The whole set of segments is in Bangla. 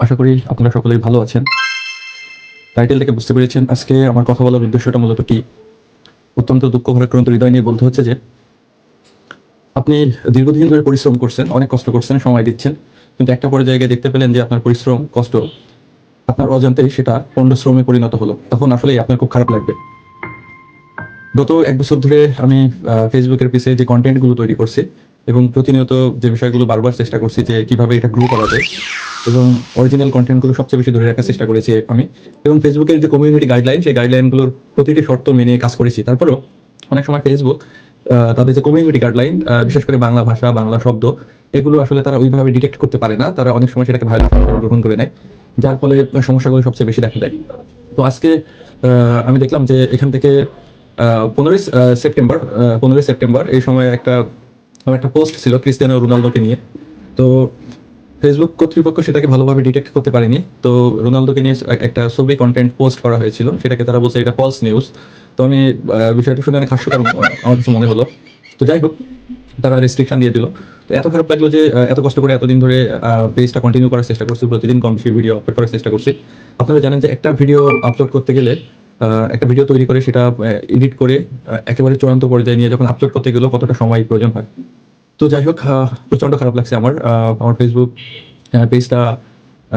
আশা করি আপনারা সকলেই ভালো আছেন। টাইটেল থেকে বুঝতে পেরেছেন আজকে আমার কথা বলার উদ্দেশ্যটা মূলত কি। অত্যন্ত দুঃখ ভারাক্রান্ত হৃদয় নিয়ে বলতে হচ্ছে যে, আপনি দীর্ঘদিন ধরে পরিশ্রম করছেন, অনেক কষ্ট করছেন, সময় দিচ্ছেন, কিন্তু একটা পরে জায়গায় দেখতে পেলেন যে আপনার পরিশ্রম, কষ্ট, আপনার অজান্তেই সেটা পণ্ড শ্রমে পরিণত হলো। তখন আসলেই আপনার খুব খারাপ লাগবে। গত এক বছর ধরে আমি ফেসবুকের পিছে যে কন্টেন্টগুলো তৈরি করছি এবং প্রতিনিয়ত যে বিষয়গুলো বারবার চেষ্টা করছি যে কীভাবে এটা গ্রো করা যায় এবং অরিজিনাল কন্টেন্টগুলো সবচেয়ে বেশি ধরে রাখার চেষ্টা করেছি আমি। এবং ফেসবুকের যে কমিউনিটি গাইডলাইন সেই গাইডলাইনগুলোর প্রতিটি শর্ত মেনে কাজ করেছি। তারপরেও অনেক সময় ফেসবুক তাদের যে কমিউনিটি গাইডলাইন বিশেষ করে বাংলা ভাষা, বাংলা শব্দ, এগুলো আসলে তারা ওইভাবে ডিটেক্ট করতে পারে না। তারা অনেক সময় সেটাকে ভালো গ্রহণ করে নেয়। যার ফলে সমস্যাগুলো সবচেয়ে বেশি দেখা দেয়। তো আজকে আমি দেখলাম যে এখান থেকে পনেরোই সেপ্টেম্বর পনেরোই সেপ্টেম্বর এই সময় একটা একটা পোস্ট ছিল ক্রিস্টিয়ানো রোনালদোকে নিয়ে। তো ফেসবুক কর্তৃপক্ষ সেটাকে ভালোভাবে ডিটেক্ট করতে পারেনি। তো রোনালদোকে নিয়ে একটা ছবি কন্টেন্ট পোস্ট করা হয়েছিল। সেটাকে তারা বলছে এটা ফলস নিউজ তো আমি বিষয়টা শুনে অনেক হাস্যকর আমার কিছু মনে হলো। তো যাই হোক, তারা রেস্ট্রিকশন দিয়ে দিল। তো এত খারাপ লাগল যে এত কষ্ট করে এতদিন ধরে পেজটা কন্টিনিউ করার চেষ্টা করছি, প্রতিদিন কম ভিডিও আপলোড করার চেষ্টা করছি। আপনারা জানেন যে একটা ভিডিও আপলোড করতে গেলে একটা ভিডিও তৈরি করে সেটা এডিট করে একেবারে চূড়ান্ত পর্যায়ে নিয়ে যখন আপলোড করতে গেলেও কতটা সময় প্রয়োজন হয়? তো যাই হোক প্রচণ্ড খারাপ লাগছে আমার। আমার ফেসবুক পেজটা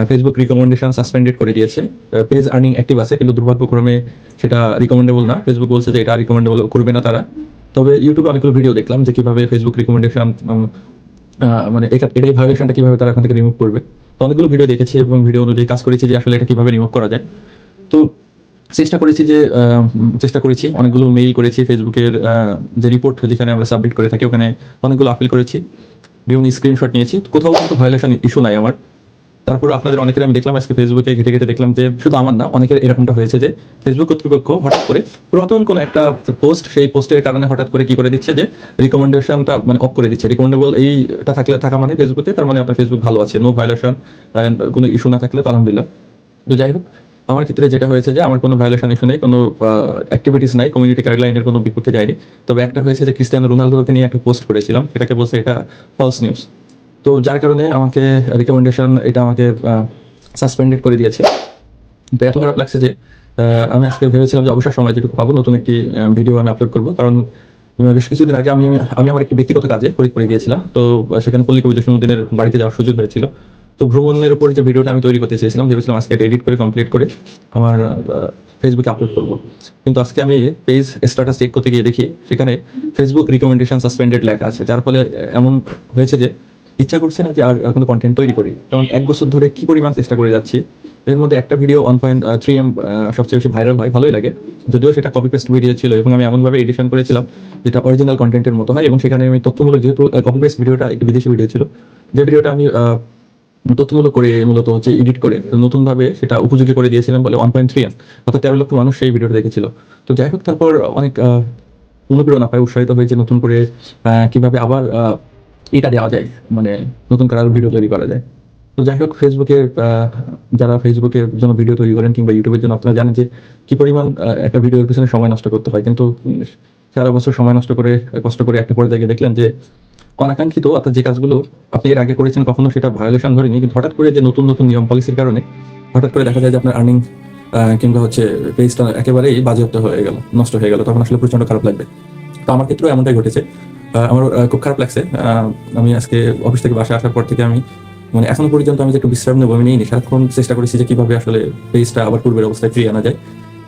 ফেসবুক রিকমেন্ডেশন সাসপেন্ডেড করে দিয়েছে। পেজ আর্নিং অ্যাক্টিভ আছে, কিন্তু দুর্ভাগ্যক্রমে সেটা রিকমেন্ডেবল না। ফেসবুক বলছে যে এটা রিকমেন্ডেবল করবে না তারা। তবে ইউটিউবে অনেকগুলো ভিডিও দেখলাম যে কীভাবে ফেসবুক রিকমেন্ডেশন মানে এটা, এটাই ভায়োলেশনটা কীভাবে তারা এখান থেকে রিমুভ করবে। তো অনেকগুলো ভিডিও দেখেছি এবং ভিডিও অনুযায়ী কাজ করেছি যে আসলে এটা কীভাবে রিমুভ করা যায়। তো চেষ্টা করেছি যে চেষ্টা করেছি, অনেকগুলো মেইল করেছি ফেসবুকের যে রিপোর্ট যেখানে আমরা সাবমিট করে থাকি, ওখানে অনেকগুলো আপিল করেছি, বিভিন্ন স্ক্রিনশট নিয়েছি। কোথাও কিন্তু ভায়োলেশন ইস্যু নাই আমার। তারপর আপনাদের অনেকের আমি দেখলাম আজকে ফেসবুকে ঘেটে ঘেটে দেখলাম যে, শুধু আমার না, অনেকের এরকমটা হয়েছে যে ফেসবুক কর্তৃপক্ষ হঠাৎ করে পুরাতন কোনো একটা পোস্ট সেই পোস্টের কারণে হঠাৎ করে কি করে দিচ্ছে যে রিকমেন্ডেশনটা মানে অফ করে দিচ্ছে। রিকমেন্ডেবল এইটা থাকলে, থাকা মানে ফেসবুকে তার মানে আপনার ফেসবুক ভালো আছে নো ভায়োলেশন কোনো ইস্যু না থাকলে আলহামদুলিল্লাহ। তো যাই হোক আমার ক্ষেত্রে যেটা হয়েছে যে আমার কোনো ভায়োলেশন ইস্যু নেই, কোনো অ্যাক্টিভিটিস নাই কমিউনিটি গাইডলাইনের কোনো বিপক্ষে যায়নি তবে একটা হয়েছে যে ক্রিস্টিয়ানো রোনালদোকে নিয়ে একটা পোস্ট করেছিলাম এটাকে বলছে এটা ফলস নিউজ তো যার কারণে আমাকে রিকমেন্ডেশন এটা আমাকে সাসপেন্ডেড করে দিয়েছে। তো এত খারাপ লাগছে যে আমি আজকে ভেবেছিলাম যে অবসর সময় যেটুকু পাবো, নতুন একটি ভিডিও আমি আপলোড করব। কারণ বেশ কিছুদিন আগে আমি আমি আমার একটি ব্যক্তিগত কাজে ফরিদপুরে গিয়েছিলাম। তো সেখানে পল্লী কবি জসীমউদ্দিনের বাড়িতে যাওয়ার সুযোগ হয়েছিল। তো ভ্রমণের উপর যে ভিডিওটা আমি তৈরি করতে চেয়েছিলাম, ভেবেছিলাম আজকে এডিট করে কমপ্লিট করে আমার ফেসবুকে আপলোড করব। কিন্তু আজকে আমি পেজ স্ট্যাটাস চেক করতে গিয়ে দেখি, সেখানে ফেসবুক রিকমেন্ডেশন সাসপেন্ডেড লেখা আছে। যার ফলে এমন হয়েছে যে ইচ্ছা করছে না যে আর কোনো কন্টেন্ট তৈরি করি। কারণ এক বছর ধরে কি পরিমাণ চেষ্টা করে যাচ্ছি, এর মধ্যে একটা video one point three M সবচেয়ে বেশি ভাইরাল হয়, ভালোই লাগে। যদিও সেটা কপি পেস্ট ভিডিও ছিল এবং আমি এমনভাবে এডিশন করেছিলাম যেটা অরিজিনাল কন্টেন্টের মতো হয় এবং সেখানে আমি তথ্যমূলক যেহেতু কপি পেস্ট ভিডিওটা একটি বিদেশি ভিডিও ছিল, যে ভিডিওটা আমি আহ, তথ্যমূলক করে মূলত হচ্ছে এডিট করে নতুন ভাবে সেটা উপযোগী করে দিয়েছিলাম বলে ওয়ান পয়েন্ট থ্রি অর্থাৎ তেরো লক্ষ মানুষ সেই ভিডিওটা দেখেছিল। তো যাই হোক তারপর অনেক অনুপ্রেরণা পায় উৎসাহিত হয়েছে নতুন করে কীভাবে আবার এটা দেওয়া যায় মানে নতুন করে ভিডিও তৈরি করা যায়। তো যাই হোক ফেসবুকে যারা ফেসবুকের জন্য ভিডিও তৈরি করেন কিংবা ইউটিউবের জন্য আপনারা জানেন যে কি পরিমাণ একটা ভিডিওর পিছনে সময় নষ্ট করতে হয়। কিন্তু সারা বছর সময় নষ্ট করে, কষ্ট করে একটা পরে জায়গায় দেখলেন যে অনাকাঙ্ক্ষিত অর্থাৎ যে কাজগুলো আপনি এর আগে করেছেন, কখনো সেটা ভায়োলেশন ধরেনি কিন্তু হঠাৎ করে যে নতুন নতুন নিয়ম পলিসির কারণে হঠাৎ করে দেখা যায় যে আপনার আর্নিং কিংবা হচ্ছে পেজটা একেবারেই বাজেয়াপ্ত হয়ে গেল, নষ্ট হয়ে গেল, তখন আসলে প্রচণ্ড খারাপ লাগবে। তো আমার ক্ষেত্রেও এমনটাই ঘটেছে। আমার খুব খারাপ লাগছে। আমি আজকে অফিস থেকে বাসা আসার পর থেকে আমি মানে এখনও পর্যন্ত আমি যে একটু বিশ্রাম নেব, আমি নিইনি। সারাক্ষণ চেষ্টা করেছি যে কীভাবে আসলে পেজটা আবার পূর্বের অবস্থায় ফিরিয়ে আনা যায়।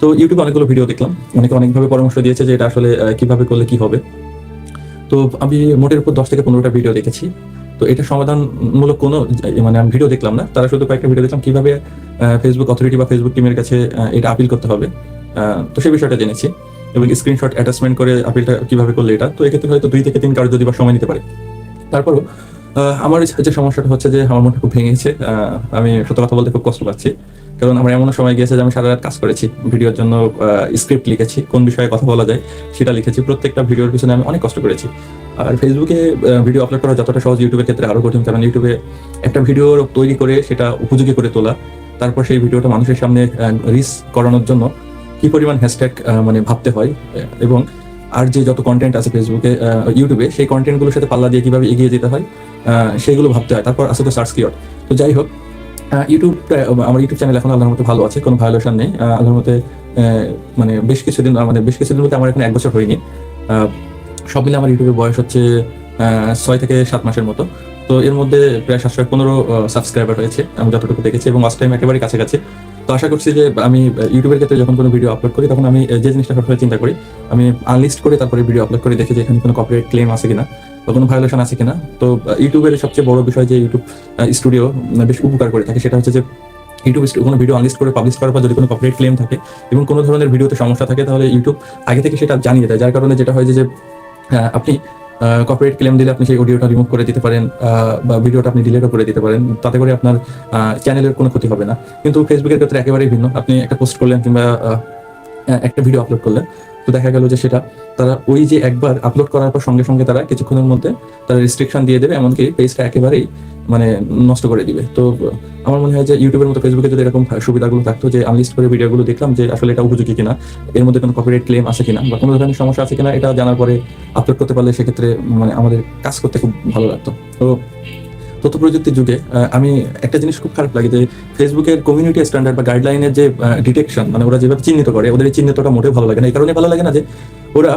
তো ইউটিউবে অনেকগুলো ভিডিও দেখলাম। অনেকে অনেকভাবে পরামর্শ দিয়েছে যে এটা আসলে কীভাবে করলে কি হবে। তো আমি মোটের উপর দশ থেকে পনেরোটা ভিডিও দেখেছি। তো এটা সমাধানমূলক কোনো মানে আমি ভিডিও দেখলাম না। তারা শুধু কয়েকটা ভিডিও দেখলাম, কীভাবে ফেসবুক অথরিটি বা ফেসবুক টিমের কাছে এটা আপিল করতে হবে। তো সেই বিষয়টা জেনেছি এবং স্ক্রিনশট অ্যাটাচমেন্ট করে আপিলটা কীভাবে করলে এটা। তো এক্ষেত্রে হয়তো দুই থেকে তিন কারও যদি বা সময় নিতে পারে। তারপরও আমার যে সমস্যাটা হচ্ছে যে আমার মনটা খুব ভেঙেছে। আমি সত্য কথা বলতে খুব কষ্ট পাচ্ছি। কারণ আমার এমন সময় গিয়েছে যে আমি সারা রাত কাজ করেছি, ভিডিওর জন্য স্ক্রিপ্ট লিখেছি, কোন বিষয়ে কথা বলা যায় সেটা লিখেছি, প্রত্যেকটা ভিডিওর পিছনে আমি অনেক কষ্ট করেছি। আর ফেসবুকে ভিডিও আপলোড করা যতটা সহজ ইউটিউবের ক্ষেত্রে আরও কঠিন, কারণ ইউটিউবে একটা ভিডিও তৈরি করে সেটা উপযোগী করে তোলা, তারপর সেই ভিডিওটা মানুষের সামনে রিস করানোর জন্য কি পরিমাণ হ্যাশট্যাগ মানে ভাবতে হয় এবং আর যে যত কন্টেন্ট আছে ফেসবুকে ইউটিউবে সেই কন্টেন্টগুলোর সাথে পাল্লা দিয়ে কীভাবে এগিয়ে যেতে হয় সেইগুলো ভাবতে হয়। তারপর আসলে তো সার্চ কিওয়ার্ড তো যাই হোক আহ, ইউটিউবটা আমার ইউটিউব চ্যানেল এখন আল্লাহর মতো ভালো আছে কোনো ভায়োলেশন নেই। আল্লাহর মতে মানে বেশ কিছুদিন মানে বেশ কিছুদিন বলতে আমার এখন এক বছর হয়নি। সব মিলে আমার ইউটিউবের বয়স হচ্ছে ছয় থেকে সাত মাসের মতো। তো এর মধ্যে প্রায় সাতশো পনেরো সাবস্ক্রাইবার হয়েছে আমি যতটুকু দেখেছি এবং ওয়াচ টাইম একেবারে কাছাকাছি। তো আশা করছি যে আমি ইউটিউবের ক্ষেত্রে যখন কোনো ভিডিও আপলোড করি, তখন আমি যে জিনিসটা সবসময় চিন্তা করি, আমি আনলিস্ট করে তারপরে ভিডিও আপলোড করে দেখি যে এখানে কোনো কপিরাইট ক্লেম আছে কিনা বা কোনো ভায়োলেশন আছে কিনা। তো ইউটিউবের সবচেয়ে বড় বিষয় যে ইউটিউব স্টুডিও বেশ উপকার করে থাকে, সেটা হচ্ছে যে ইউটিউব কোনো ভিডিও আনলিস্ট করে পাবলিশ করার পর যদি কোনো কপিরাইট ক্লেম থাকে এবং কোনো ধরনের ভিডিওতে সমস্যা থাকে, তাহলে ইউটিউব আগে থেকে সেটা জানিয়ে দেয়। যার কারণে যেটা হয় যে আপনি কপিরাইট ক্লেম দিলে আপনি সেই অডিওটা রিমুভ করে দিতে পারেন বা ভিডিওটা আপনি ডিলেটও করে দিতে পারেন। তাতে করে আপনার চ্যানেলের কোনো ক্ষতি হবে না। কিন্তু ফেসবুকের ক্ষেত্রে একেবারেই ভিন্ন। আপনি একটা পোস্ট করলেন কিংবা একটা ভিডিও আপলোড করলেন। তো দেখা গেল যে সেটা তারা ওই যে একবার আপলোড করার পর সঙ্গে সঙ্গে তারা কিছুক্ষণের মধ্যে তারা রেস্ট্রিকশন দিয়ে দেবে, এমনকি পেজটা একেবারেই মানে নষ্ট করে দিবে। তো, আমার মনে হয় যে ইউটিউবের মতো ফেসবুকে যদি এরকম সুবিধাগুলো থাকতো যে আনলিস্ট করে ভিডিওগুলো দেখলাম যে আসলে এটা উপযোগী কিনা, এর মধ্যে কোনো কপিরাইট ক্লেম আছে কিনা বা কোনো ধরনের সমস্যা আছে কিনা, এটা জানার পরে আপলোড করতে পারলে সেক্ষেত্রে মানে আমাদের কাজ করতে খুব ভালো লাগতো। তো তথ্য প্রযুক্তির যুগে আমি একটা জিনিস খুব খারাপ লাগে যে ফেসবুকের কমিউনিটি স্ট্যান্ডার্ড বা গাইডলাইনের যে ডিটেকশন মানে ওরা যেভাবে চিহ্নিত করে, ওদের এই চিহ্নিতটা মোটেও ভালো লাগে না। এই কারণে ভালো লাগে না যে ওরা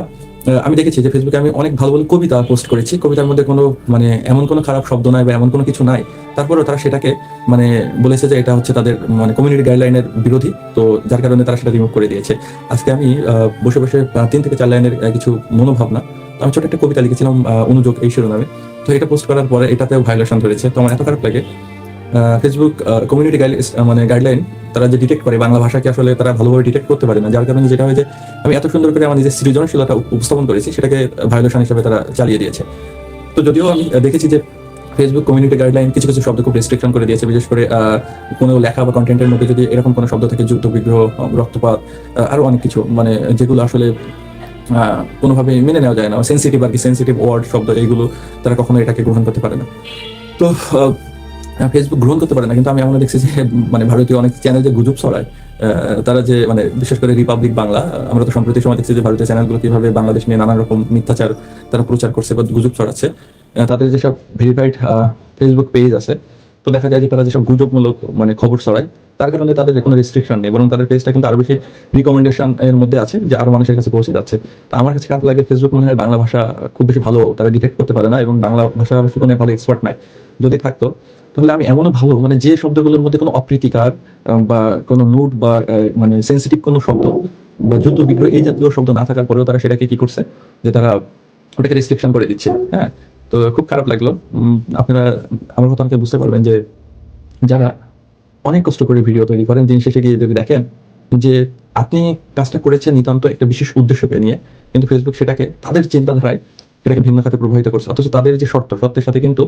আমি দেখেছি যে ফেসবুকে আমি অনেক ভালো ভালো কবিতা পোস্ট করেছি। কবিতার মধ্যে কোনো মানে এমন কোনো খারাপ শব্দ নাই বা এমন কোনো কিছু নাই। তারপরেও তারা সেটাকে মানে বলেছে যে এটা হচ্ছে তাদের মানে কমিউনিটি গাইডলাইনের বিরোধী। তো যার কারণে তারা সেটা রিমুভ করে দিয়েছে। আজকে আমি বসে বসে তিন থেকে চার লাইনের কিছু মনোভাবনা আমি ছোট একটা কবিতা লিখেছিলাম অনুযোগ এই শিরোনামে। তো এটা পোস্ট করার পরে এটাতেও ভায়োলেশন ধরেছে। তো আমার এত খারাপ লাগে। ফেসবুক কমিউনিটি গাইড মানে গাইডলাইন তারা যে ডিটেক্ট করে বাংলা ভাষাকে আসলে তারা ভালোভাবে ডিটেক্ট করতে পারে না। যার কারণে যেটা হয় যে আমি এত সুন্দর করে আমার নিজের সৃজনশীলতা উপ- উপস্থাপন করেছি সেটাকে ভায়োলেশন হিসেবে তারা চালিয়ে দিয়েছে। তো যদিও আমি দেখেছি যে ফেসবুক কমিউনিটি গাইডলাইন কিছু কিছু শব্দ খুব রেস্ট্রিকশন করে দিয়েছে বিশেষ করে কোনো লেখা বা কন্টেন্টের মধ্যে যদি এরকম কোনো শব্দ থাকে যুদ্ধ বিগ্রহ রক্তপাত আহ, আরও অনেক কিছু মানে যেগুলো আসলে কোনোভাবে মেনে নেওয়া যায় না। সেন্সিটিভ আর কি সেন্সিটিভ ওয়ার্ড শব্দ এইগুলো তারা কখনো এটাকে গ্রহণ করতে পারে না। তো ফেসবুক গ্রহণ করতে পারে না, কিন্তু আমি আমরা দেখছি যে মানে ভারতীয় অনেক চ্যানেল যে গুজব ছড়ায় তারা যে মানে বিশেষ করে রিপাবলিক বাংলা আমরা তো সম্প্রতি সময় দেখছি যে ভারতীয় চ্যানেলগুলো কীভাবে বাংলাদেশ নিয়ে নানান রকম মিথ্যাচার তারা প্রচার করছে বা গুজব ছড়াচ্ছে। তাদের যেসব ভেরিফাইড ফেসবুক পেজ আছে তো দেখা যায় যে তারা যেসব গুজবমূলক মানে খবর ছড়ায়, তার কারণে তাদের কোনো রেস্ট্রিকশন নেই, বরং তাদের পেজটা কিন্তু আরও বেশি রিকমেন্ডেশন এর মধ্যে আছে, যে আরও মানুষের কাছে পৌঁছে যাচ্ছে। তো আমার কাছে খারাপ লাগে ফেসবুক মনে হয় বাংলা ভাষা খুব বেশি ভালো তারা ডিটেক্ট করতে পারে না, এবং বাংলা ভাষা কোনো ভালো এক্সপার্ট নাই। যদি থাকতো, তাহলে আমি এমনও ভালো মানে যে শব্দগুলোর মধ্যে কোনো অপ্রীতিকার বা কোনো নোট বা মানে সেন্সিটিভ কোনো শব্দ, বা যুদ্ধ বিগ্রহ এই জাতীয় শব্দ না থাকার পরেও তারা সেটাকে কি করছে? যে তারা ওটাকে রেস্ট্রিকশন করে দিচ্ছে হ্যাঁ? তো খুব খারাপ লাগল। আপনারা আমার কথা আমাকে বুঝতে পারবেন যে যারা অনেক কষ্ট করে ভিডিও তৈরি করেন, দিন শেষে গিয়ে যদি দেখেন যে আপনি কাজটা করেছেন নিতান্ত একটা বিশেষ উদ্দেশ্যকে নিয়ে, কিন্তু ফেসবুক সেটাকে তাদের চিন্তাধারায় সেটাকে ভিন্ন খাতে প্রভাবিত করছে। অথচ তাদের যে শর্ত, শর্তের সাথে কিন্তু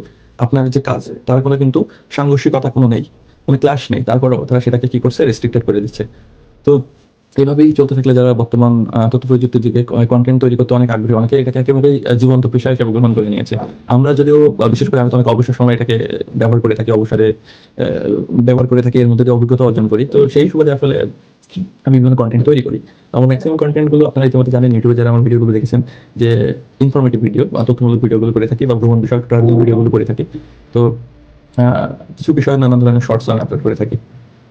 আপনার যে কাজ, তার কোনো কিন্তু সাংঘর্ষিকতা কোনো নেই, কোনো ক্লাস নেই। তারপরেও তারা সেটাকে কি করছে? রেস্ট্রিক্টেড করে দিচ্ছে। তো এইভাবেই চলতে থাকলে যারা বর্তমান তথ্য প্রযুক্তির দিকে কন্টেন্ট তৈরি করতে অনেক আগ্রহী, অনেকে এটাকে একেবারেই জীবন্ত পেশা হিসেবে গ্রহণ করে নিয়েছে। আমরা যদিও বিশেষ করে আমি তো অনেক অবসর সময় এটাকে ব্যবহার করে থাকি, অবসরে ব্যবহার করে থাকি, এর মধ্যে অভিজ্ঞতা অর্জন করি। তো সেই সুবাদে আসলে আমি বিভিন্ন কন্টেন্ট তৈরি করি। আমার ম্যাক্সিমাম কন্টেন্টগুলো আপনারা ইতিমধ্যে জানেন, ইউটিউবে যারা আমার ভিডিওগুলো দেখেছেন, যে ইনফরমেটিভ ভিডিও বা তথ্যমূলক ভিডিওগুলো করে থাকি বা ভ্রমণ বিষয়ক ট্রাভেল ভিডিওগুলো করে থাকি। তো কিছু বিষয়ে নানান ধরনের শর্টস আমি আপলোড করে থাকি।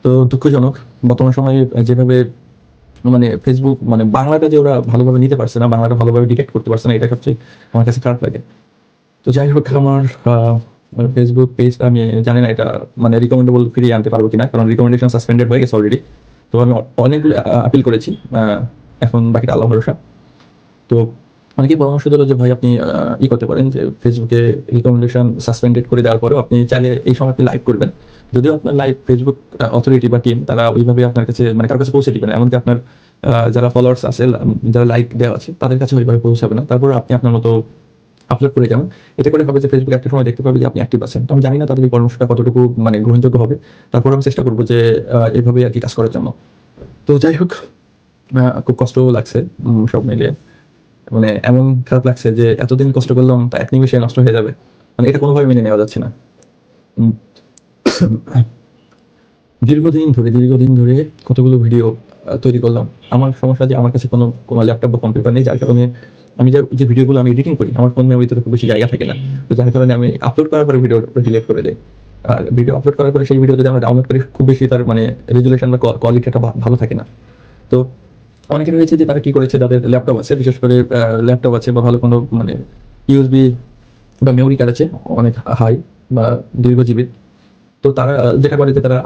তো দুঃখজনক, বর্তমান সময়ে যেভাবে মানে ফেসবুক মানে বাংলাটা যে ওরা ভালোভাবে নিতে পারছে না, বাংলাটা ভালোভাবে ডিটেক্ট করতে পারছে না, এটা সবচেয়ে আমার কাছে খারাপ লাগে। তো যাই হোক, আমার ফেসবুক পেজ আমি জানি না এটা মানে রিকমেন্ডেবল ফিরিয়ে আনতে পারব কিনা, কারণ রিকমেন্ডেশন সাসপেন্ডেড হয়ে গেছে অলরেডি তো আমি অনেকগুলো আপিল করেছি এখন বাকিটা আল্লাহ ভরসা। তো অনেকেই পরামর্শ দিল যে, ভাই, আপনি ই করতে পারেন যে ফেসবুকে রিকমেন্ডেশন সাসপেন্ডেড করে দেওয়ার পরেও আপনি চাইলে এই সময় আপনি লাইভ করবেন। যদিও আপনার লাইভ ফেসবুক অথরিটি বা টিম তারা ওইভাবে আপনার কাছে মানে কারোর কাছে পৌঁছে দিবে না। এমনকি আপনার যারা ফলোয়ার্স আছে যারা লাইক দেওয়া আছে, তাদের কাছে ওইভাবে পৌঁছাবে না। তারপর আপনি আপনার মতো আপলোড করে যাবেন। এতে করে হবে যে ফেসবুক একটা সময় দেখতে পাবে যে আপনি অ্যাক্টিভ আছেন। তো আমি জানি না তাদের এই পরামর্শটা কতটুকু মানে গ্রহণযোগ্য হবে। তারপর আমি চেষ্টা করব যে এইভাবে আর কি কাজ করার জন্য। তো যাই হোক খুব কষ্ট লাগছে সব মিলিয়ে। মানে এমন খারাপ লাগছে যে এতদিন কষ্ট করলাম, তা এক নিমিষে নষ্ট হয়ে যাবে। মানে এটা কোনোভাবে মেনে নেওয়া যাচ্ছে না। দীর্ঘদিন ধরে দীর্ঘদিন ধরে কতগুলো ভিডিও তৈরি করলাম। আমার সমস্যা যে আমার কাছে কোনো কোনো ল্যাপটপ বা কম্পিউটার নেই, যার কারণে আমি যে যে ভিডিওগুলো আমি এডিটিং করি, আমার ফোন মেমোরিতে খুব বেশি জায়গা থাকে না। তো যার কারণে আমি আপলোড করার পরে ভিডিও ডিলিট করে দেয় আর ভিডিও আপলোড করার পরে সেই ভিডিও যদি আমরা ডাউনলোড করি, খুব বেশি তার মানে রেজুলেশন বা কোয়ালিটিটা ভালো থাকে না। তো অনেকে রয়েছে যে তারা কি করেছে, তাদের ল্যাপটপ আছে, বিশেষ করে ল্যাপটপ আছে বা ভালো কোনো মানে ইউএসবি বা মেমোরি কার্ড আছে, অনেক হাই বা দীর্ঘজীবী। তো তারা যেটা করে যে তারা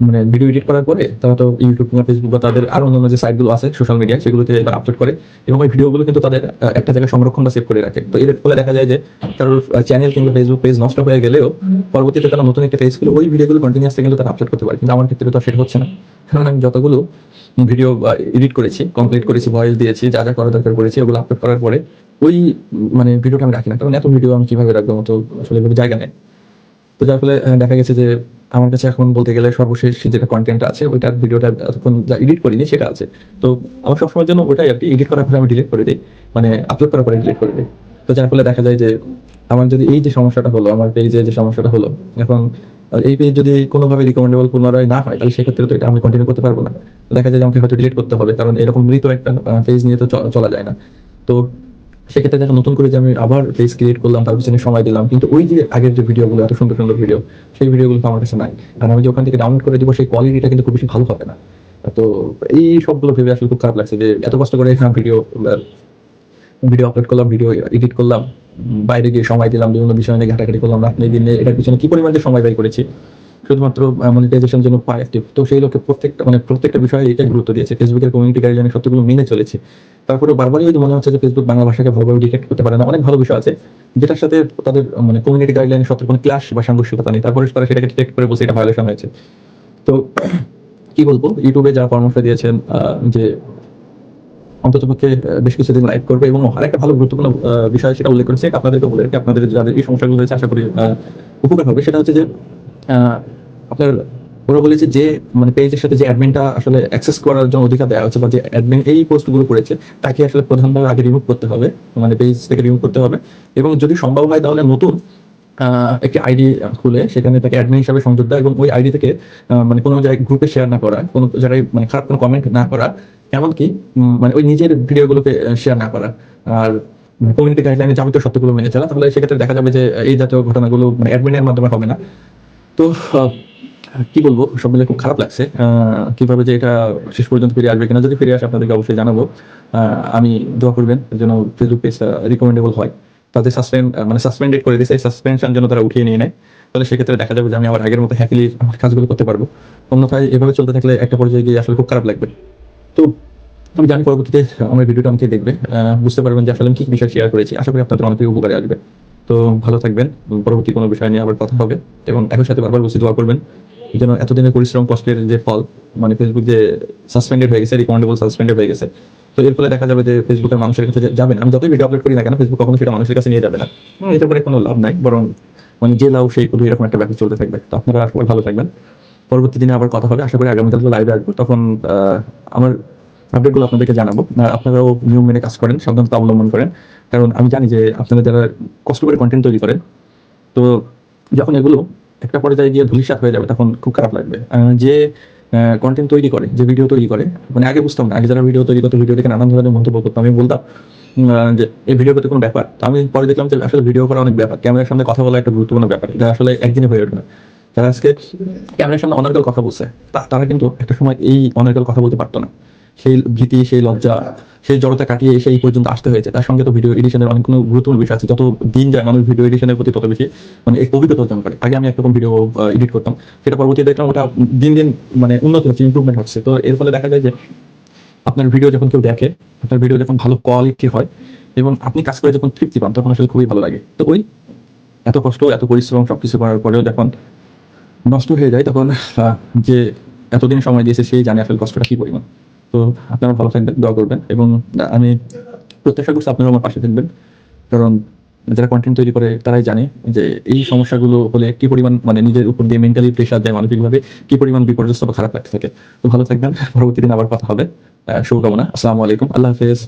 মানে ভিডিও এডিট করার পরে তারা তো ইউটিউব কিংবা ফেসবুক বা তাদের আরও অন্যান্য যে সাইটগুলো আছে সোশ্যাল মিডিয়া সেগুলোতে তারা আপলোড করে এবং ওই ভিডিওগুলো কিন্তু তাদের একটা জায়গায় সংরক্ষণ বা সেভ করে রাখে। তো এর ফলে দেখা যায় যে কারোর চ্যানেল কিংবা ফেসবুক পেজ নষ্ট হয়ে গেলেও পরবর্তীতে তারা নতুন একটা পেজ খুলে ওই ভিডিওগুলো কন্টিনিউসলি কিন্তু তারা আপলোড করতে পারে। কিন্তু আমার ক্ষেত্রে তো সেটা হচ্ছে না। কারণ আমি যতগুলো ভিডিও এডিট করেছি কমপ্লিট করেছি ভয়েস দিয়েছি, যা যা করা দরকার করেছি, ওগুলো আপলোড করার পরে ওই মানে ভিডিওটা আমি রাখি না। কারণ এত ভিডিও আমি কীভাবে রাখব? মতো আসলে জায়গা নেই। তো যার ফলে দেখা গেছে যে আমার কাছে এখন বলতে গেলে সর্বশেষ যেটা কন্টেন্ট আছে ওইটার ভিডিওটা এতক্ষণ যা এডিট করিনি সেটা আছে। তো আমার সবসময়ের জন্য ওটাই আর কি এডিট করার পরে আমি ডিলিট করে দিই মানে আপলোড করার পরে ডিলিট করে দিই। তো যার ফলে দেখা যায় যে আমার যদি এই যে সমস্যাটা হলো, আমার পেজে যে সমস্যাটা হলো, এখন এই পেজ যদি কোনোভাবে রিকমেন্ডেবল পুনরায় না হয়, তাহলে সেক্ষেত্রে তো এটা আমি কন্টিনিউ করতে পারব না। দেখা যায় যে আমাকে হয়তো ডিলিট করতে হবে, কারণ এরকম মৃত একটা পেজ নিয়ে তো চলা যায় না। তো সেক্ষেত্রে দেখা, নতুন করে যে আমি আবার পেজ ক্রিয়েট করলাম, তার পিছনে সময় দিলাম, কিন্তু ওই যে আগের যে ভিডিওগুলো এত সুন্দর সুন্দর ভিডিও সেই ভিডিওগুলো তো আমার কাছে নাই। কারণ আমি যে ওখান থেকে ডাউনলোড করে দিব, সেই কোয়ালিটিটা কিন্তু খুব বেশি ভালো হবে না। তো এই সবগুলো ভেবে আসলে খুব খারাপ লাগছে যে এত কষ্ট করে ভিডিও ভিডিও আপলোড করলাম ভিডিও এডিট করলাম, বাইরে গিয়ে সময় দিলাম, বিভিন্ন বিষয় নিয়ে ঘাটাঘাটি করলাম, রাত দিনে এটার পিছনে কি পরিমাণ যে সময় ব্যয় করেছি শুধুমাত্র মনিটাইজেশন জন্য পাই অ্যাক্টিভ তো সেই লোকে প্রত্যেকটা মানে প্রত্যেকটা বিষয়ে এটা গুরুত্ব দিয়েছে। ফেসবুকের কমিউনিটি গাইডলাইনের সত্যগুলো মেনে চলেছে। তারপরে বারবারই ওই যে মনে হচ্ছে যে ফেসবুক বাংলা ভাষাকে ভালোভাবে ডিটেক্ট করতে পারে না। অনেক ভালো বিষয় আছে। যেটার সাথে তাদের মানে কমিউনিটি গাইডলাইনের সত্যি কোনো ক্লাস বা সাংঘর্ষিকতা নেই। তারপরে তারা সেটাকে ডিটেক্ট করে বলছে এটা ভায়োলেশন হয়েছে। তো কি বলব? ইউটিউবে যা পরামর্শ দিয়েছেন যে অন্তত পক্ষে বেশ কিছুদিন লাইভ করবে এবং আরেকটা ভালো গুরুত্বপূর্ণ বিষয় সেটা উল্লেখ করেছে। আপনাদেরকে বলে রাখি, আপনাদের যাদের এই সমস্যাগুলো হয়েছে, আশা করি উপকার হবে। সেটা হচ্ছে যে আপনার ওরা বলেছে যে মানে পেজের সাথে যে অ্যাডমিনটা আসলে অ্যাক্সেস করার জন্য অধিকার দেওয়া হচ্ছে বা যে অ্যাডমিন এই পোস্টগুলো করেছে, তাকে আসলে প্রধানভাবে আগে রিমুভ করতে হবে মানে পেজ থেকে রিমুভ করতে হবে। এবং যদি সম্ভব হয় তাহলে নতুন একটি আইডি খুলে সেখানে তাকে অ্যাডমিন হিসাবে সংযোগ দেওয়া এবং ওই আইডি থেকে মানে কোনো জায়গায় গ্রুপে শেয়ার না করা, কোনো জায়গায় মানে খারাপ কোনো কমেন্ট না করা, এমনকি মানে ওই নিজের ভিডিওগুলোকে শেয়ার না করা। আর কমিউনিটি গাইডলাইনে যাবতীয় সত্যগুলো মেনে চলা, তাহলে সেক্ষেত্রে দেখা যাবে যে এই জাতীয় ঘটনাগুলো মানে অ্যাডমিনের মাধ্যমে হবে না। তো কি বলব? সব মিলে খুব খারাপ লাগছে। কীভাবে যে এটা শেষ পর্যন্ত ফিরে আসবে কিনা যদি ফিরে আসে, আপনাদেরকে অবশ্যই জানাব। আমি দোয়া করবেন যেন ফেসবুক পেজ রিকমেন্ডেবল হয়। তাদের সাসপেন্ড মানে সাসপেন্ডেড করে দিয়েছে এই সাসপেনশন যেন তারা উঠিয়ে নিয়ে নেয়। তাহলে সেক্ষেত্রে দেখা যাবে যে আমি আবার আগের মতো হ্যাপিলি আমার কাজগুলো করতে পারব। অন্যথায় এভাবে চলতে থাকলে একটা পর্যায়ে গিয়ে আসলে খুব খারাপ লাগবে। তো আমি জানি পরবর্তীতে আমার ভিডিওটা আমাকে দেখবে। বুঝতে পারবেন যে আসলে আমি কি কি বিষয় শেয়ার করেছি। আশা করি আপনাদের অনেকেই উপকারে আসবে। তো ভালো থাকবেন। পরবর্তী কোনো বিষয় নিয়ে আবার কথা হবে। এবং একই সাথে বারবার বসে দোয়া করবেন। যেন এতদিনের পরিশ্রম কষ্টের যে ফল মানে ফেসবুক যে সাসপেন্ডেড হয়ে গেছে রিকমেন্ডেবল সাসপেন্ডেড হয়ে গেছে। তো এর ফলে দেখা যাবে যে ফেসবুকের মানুষের কাছে যাবে না। আমি যতই ভিডিও আপলোড করি না কেন ফেসবুক কখনো সেটা মানুষের কাছে নিয়ে যাবে না। হুম, এতে করে কোনো লাভ নাই বরং মানে যে লাভ সেই কোনো এরকম একটা ব্যাপার চলতে থাকবে। তো আপনারা সবাই ভালো থাকবেন। পরবর্তী দিনে আবার কথা হবে। আশা করি আগামীকাল লাইভে আসব। তখন আমার আপডেটগুলো আপনাদেরকে জানাব। আপনারাও নিয়ম মেনে কাজ করেন সাবধানতা অবলম্বন করেন। কারণ আমি জানি যে আপনারা যারা কষ্ট করে কন্টেন্ট তৈরি করেন তো যখন এগুলো একটা পর্যায়ে গিয়ে ধুলিসাৎ হয়ে যাবে, তখন খুব খারাপ লাগবে। যে কন্টেন্ট তৈরি করে, যে ভিডিও তৈরি করে মানে আগে বুঝতাম না, আগে যারা ভিডিও তৈরি করতো ভিডিও থেকে নানান ধরনের মন্তব্য করতাম আমি বলতাম যে, এই ভিডিও করতে কোনো ব্যাপার? তো আমি পরে দেখলাম যে, আসলে ভিডিও করা অনেক ব্যাপার। ক্যামেরার সামনে কথা বলা একটা গুরুত্বপূর্ণ ব্যাপার। এটা আসলে একদিনে হয়ে ওঠে না। যারা আজকে ক্যামেরার সামনে অনার্গল কথা বলছে তারা কিন্তু একটা সময় এই অনার্গল কথা বলতে পারতো না। সেই ভীতি, সেই লজ্জা, সেই জড়তা কাটিয়ে সেই পর্যন্ত আসতে হয়েছে। তার সঙ্গে তো ভিডিও এডিশনের অনেক কোনো গুরুত্বপূর্ণ বিষয় আছে। যত দিন যায় মানুষ ভিডিও এডিশনের প্রতি তত বেশি মানে এই অভিজ্ঞতা অর্জন করে। আগে আমি একরকম ভিডিও এডিট করতাম। সেটা পরবর্তী দেখলাম ওটা দিন দিন মানে উন্নত হচ্ছে ইমপ্রুভমেন্ট হচ্ছে। তো এর ফলে দেখা যায় যে আপনার ভিডিও যখন কেউ দেখে, আপনার ভিডিও যখন ভালো কোয়ালিটি হয় এবং আপনি কাজ করে যখন তৃপ্তি পান, তখন আসলে খুবই ভালো লাগে। তো ওই এত কষ্ট, এত পরিশ্রম সবকিছু করার পরেও যখন নষ্ট হয়ে যায়, তখন যে এতদিন সময় দিয়েছে, সেই জানে আসলে কষ্টটা কি পরিমাণ। তো আপনারা ভালো থাকবেন, দোয়া করবেন এবং আমি প্রত্যাশা করছি আপনারা আমার পাশে থাকবেন। কারণ যারা কন্টেন্ট তৈরি করে তারাই জানে যে এই সমস্যাগুলো হলে কি পরিমাণ মানে নিজের উপর দিয়ে মেন্টালি প্রেশার দেয় মানসিকভাবে, কি পরিমাণ বিপর্যস্ত বা খারাপ লাগতে থাকে। তো ভালো থাকবেন, পরবর্তী দিন আবার কথা হবে। শুভকামনা, আসসালামু আলাইকুম, আল্লাহ হাফেজ।